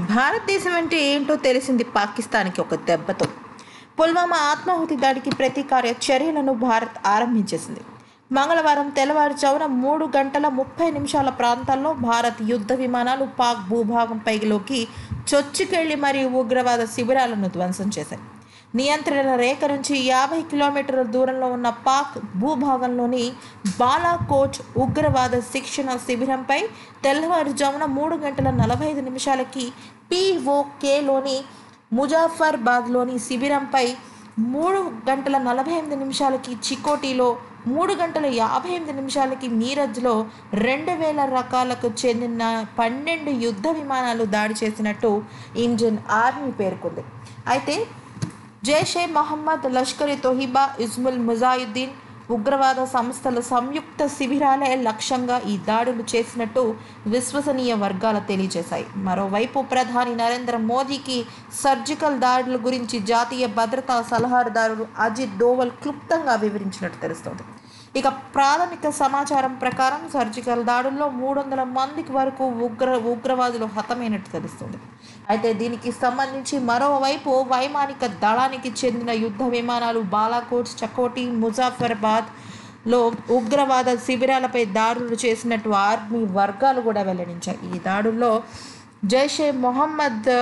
భారతదేశం అంటే ఏంటో తెలిసింది పాకిస్తాన్కి ఒక దెబ్బతో. పుల్వామా ఆత్మాహుతి దాడికి ప్రతీకార చర్యలను భారత్ ఆరంభించేసింది. మంగళవారం తెల్లవారుజామున మూడు గంటల ముప్పై నిమిషాల ప్రాంతాల్లో భారత్ యుద్ధ విమానాలు పాక్ భూభాగం పైలోకి చొచ్చుకెళ్ళి మరియు ఉగ్రవాద శిబిరాలను ధ్వంసం చేశాయి. నియంత్రణ రేఖ నుంచి యాభై కిలోమీటర్ల దూరంలో ఉన్న పాక్ భూభాగంలోని బాలాకోట్ ఉగ్రవాద శిక్షణ శిబిరంపై తెల్లవారుజామున మూడు గంటల నలభై ఐదు నిమిషాలకి పిఓకేలోని ముజాఫర్బాద్లోని శిబిరంపై మూడు గంటల నలభై ఎనిమిది నిమిషాలకి చికోటిలో మూడు గంటల యాభై ఎనిమిది నిమిషాలకి మీరజ్లో రెండు వేల రకాలకు చెందిన పన్నెండు యుద్ధ విమానాలు దాడి చేసినట్టు ఇండియన్ ఆర్మీ పేర్కొంది. అయితే జైషే మహమ్మద్ లష్కర్ తొహిబా ఇజ్ముల్ ముజాయుద్దీన్ ఉగ్రవాద సంస్థల సంయుక్త శిబిరాలే లక్ష్యంగా ఈ దాడులు చేసినట్టు విశ్వసనీయ వర్గాలు తెలియజేశాయి. మరోవైపు ప్రధాని నరేంద్ర మోదీకి సర్జికల్ దాడుల గురించి జాతీయ భద్రతా సలహాదారుడు అజిత్ డోవల్ క్లుప్తంగా వివరించినట్టు తెలుస్తోంది. ఇక ప్రాథమిక సమాచారం ప్రకారం సర్జికల్ దాడుల్లో మూడు వందల మందికి వరకు ఉగ్ర ఉగ్రవాదులు హతమైనట్టు తెలుస్తుంది. అయితే దీనికి సంబంధించి మరోవైపు వైమానిక దళానికి చెందిన యుద్ధ విమానాలు బాలాకోట్ చకోటి ముజాఫర్బాద్లో ఉగ్రవాద శిబిరాలపై దాడులు చేసినట్టు ఆర్మీ వర్గాలు కూడా వెల్లడించాయి. ఈ దాడుల్లో జైషే మొహమ్మద్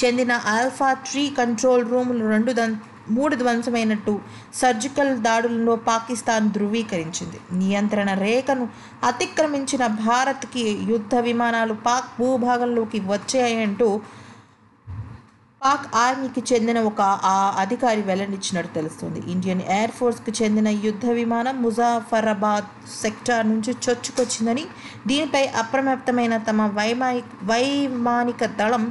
చెందిన ఆల్ఫా త్రీ కంట్రోల్ రూములు రెండు దం మూడు ధ్వంసమైనట్టు సర్జికల్ దాడులలో పాకిస్తాన్ ధృవీకరించింది. నియంత్రణ రేఖను అతిక్రమించిన భారత్కి యుద్ధ విమానాలు పాక్ భూభాగంలోకి వచ్చాయంటూ పాక్ ఆర్మీకి చెందిన ఒక ఆ అధికారి వెల్లడించినట్టు తెలుస్తుంది. ఇండియన్ ఎయిర్ ఫోర్స్కి చెందిన యుద్ధ విమానం ముజాఫరాబాద్ సెక్టార్ నుంచి చొచ్చుకొచ్చిందని దీనిపై అప్రమత్తమైన తమ వైమాని వైమానిక దళం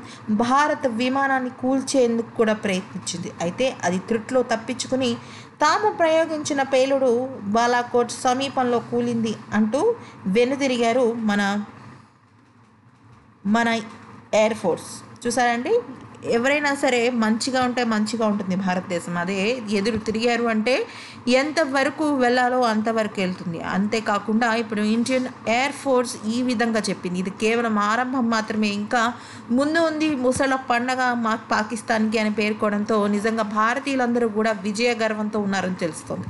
భారత విమానాన్ని కూల్చేందుకు కూడా ప్రయత్నించింది. అయితే అది త్రుట్లో తప్పించుకుని తాము ప్రయోగించిన పేలుడు బాలాకోట్ సమీపంలో కూలింది అంటూ వెనుదిరిగారు మన మన ఎయిర్ ఫోర్స్. చూసారండి ఎవరైనా సరే మంచిగా ఉంటే మంచిగా ఉంటుంది భారతదేశం. అదే ఎదురు తిరిగారు అంటే ఎంతవరకు వెళ్ళాలో అంతవరకు వెళ్తుంది. అంతేకాకుండా ఇప్పుడు ఇండియన్ ఎయిర్ ఫోర్స్ ఈ విధంగా చెప్పింది. ఇది కేవలం ఆరంభం మాత్రమే. ఇంకా ముందు ఉంది ముసల పండగ మా పాకిస్తాన్కి అని పేర్కోవడంతో నిజంగా భారతీయులందరూ కూడా విజయ గర్వంతో ఉన్నారని తెలుస్తుంది.